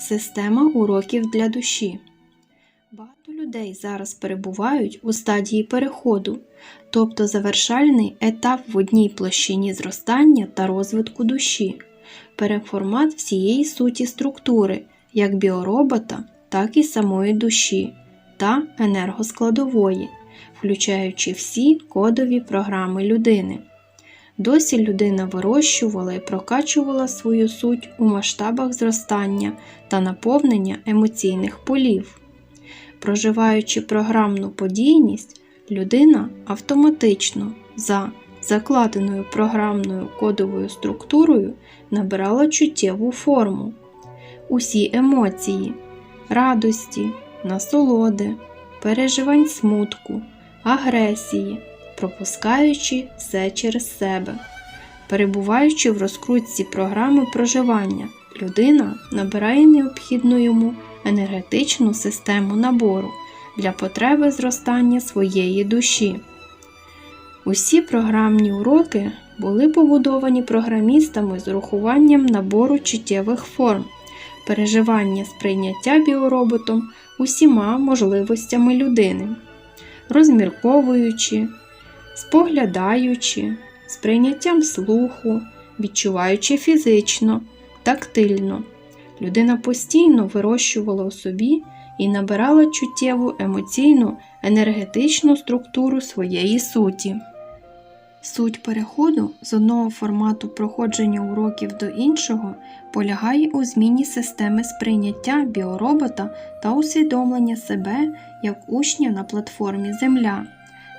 Система уроків для душі. Багато людей зараз перебувають у стадії переходу, тобто завершальний етап в одній площині зростання та розвитку душі, переформат всієї суті структури, як біоробота, так і самої душі та енергоскладової, включаючи всі кодові програми людини. Досі людина вирощувала і прокачувала свою суть у масштабах зростання та наповнення емоційних полів. Проживаючи програмну подійність, людина автоматично за закладеною програмною кодовою структурою набирала чуттєву форму. Усі емоції радості, насолоди, переживань смутку, агресії, пропускаючи все через себе. Перебуваючи в розкрутці програми проживання, людина набирає необхідну йому енергетичну систему набору для потреби зростання своєї душі. Усі програмні уроки були побудовані програмістами з урахуванням набору чуттєвих форм, переживання сприйняття біороботом усіма можливостями людини, розмірковуючи, споглядаючи, сприйняттям слуху, відчуваючи фізично, тактильно. Людина постійно вирощувала у собі і набирала чуттєву емоційну, енергетичну структуру своєї суті. Суть переходу з одного формату проходження уроків до іншого полягає у зміні системи сприйняття біоробота та усвідомлення себе як учня на платформі Земля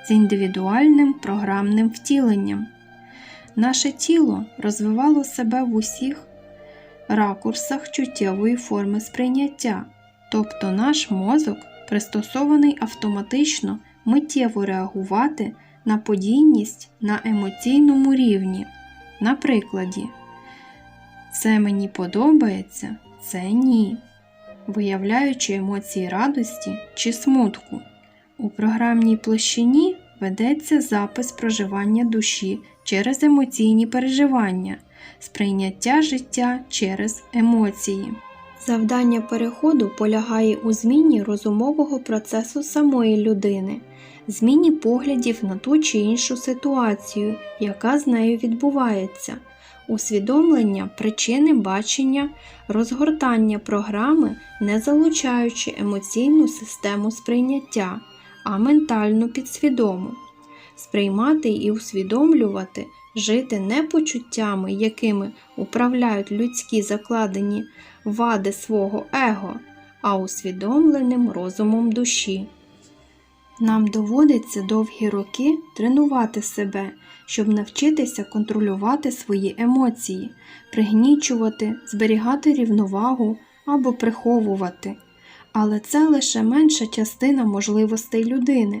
з індивідуальним програмним втіленням. Наше тіло розвивало себе в усіх ракурсах чуттєвої форми сприйняття, тобто наш мозок пристосований автоматично миттєво реагувати на подійність на емоційному рівні. На прикладі, це мені подобається, це ні, виявляючи емоції радості чи смутку. У програмній площині ведеться запис проживання душі через емоційні переживання, сприйняття життя через емоції. Завдання переходу полягає у зміні розумового процесу самої людини, зміні поглядів на ту чи іншу ситуацію, яка з нею відбувається, усвідомлення причини бачення, розгортання програми, не залучаючи емоційну систему сприйняття, а ментальну підсвідому, сприймати і усвідомлювати, жити не почуттями, якими управляють людські закладені вади свого его, а усвідомленим розумом душі. Нам доводиться довгі роки тренувати себе, щоб навчитися контролювати свої емоції, пригнічувати, зберігати рівновагу або приховувати. Але це лише менша частина можливостей людини.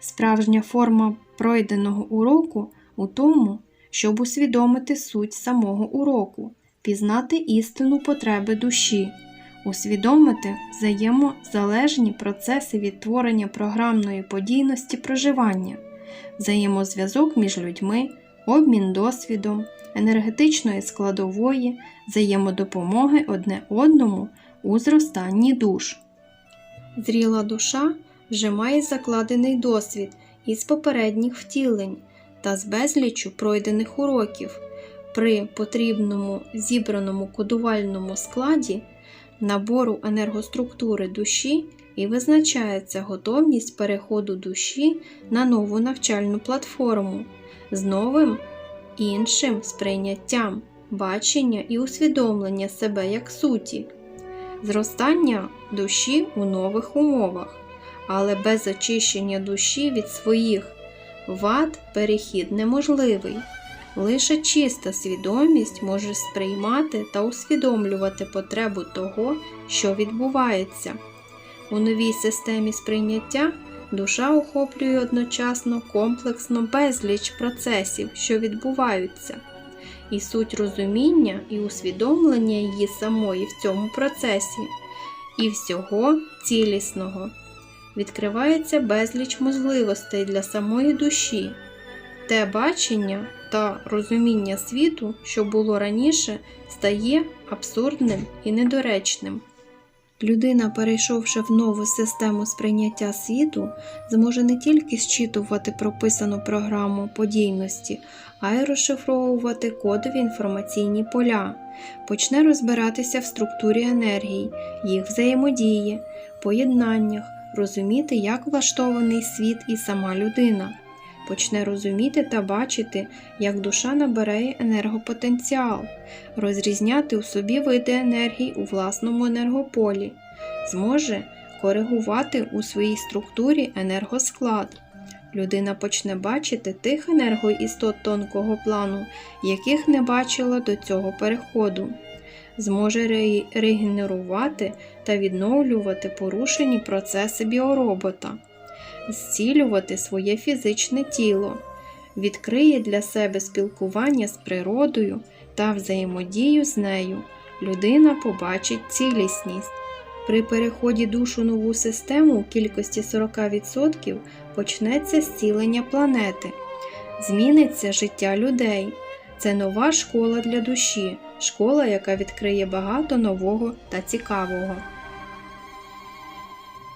Справжня форма пройденого уроку у тому, щоб усвідомити суть самого уроку, пізнати істину потреби душі, усвідомити взаємозалежні процеси відтворення програмної подійності проживання, взаємозв'язок між людьми, обмін досвідом, енергетичної складової, взаємодопомоги одне одному у зростанні душ. Зріла душа вже має закладений досвід із попередніх втілень та з безлічу пройдених уроків. При потрібному зібраному кодувальному складі набору енергоструктури душі і визначається готовність переходу душі на нову навчальну платформу з новим іншим сприйняттям, бачення і усвідомлення себе як суті, зростання душі у нових умовах, але без очищення душі від своїх вад перехід неможливий. Лише чиста свідомість може сприймати та усвідомлювати потребу того, що відбувається. У новій системі сприйняття душа охоплює одночасно комплексно безліч процесів, що відбуваються, і суть розуміння і усвідомлення її самої в цьому процесі, і всього цілісного. Відкривається безліч можливостей для самої душі те бачення та розуміння світу, що було раніше, стає абсурдним і недоречним. Людина, перейшовши в нову систему сприйняття світу, зможе не тільки зчитувати прописану програму подійності, а й розшифровувати кодові інформаційні поля, почне розбиратися в структурі енергій, їх взаємодії, поєднаннях, розуміти, як влаштований світ і сама людина, почне розуміти та бачити, як душа набере енергопотенціал, розрізняти у собі види енергій у власному енергополі, зможе коригувати у своїй структурі енергосклад. Людина почне бачити тих енергоістот тонкого плану, яких не бачила до цього переходу, зможе ре- регенерувати та відновлювати порушені процеси біоробота, зцілювати своє фізичне тіло, відкриє для себе спілкування з природою та взаємодію з нею. Людина побачить цілісність. При переході душ у нову систему у кількості 40% почнеться зцілення планети, зміниться життя людей. Це нова школа для душі, школа, яка відкриє багато нового та цікавого.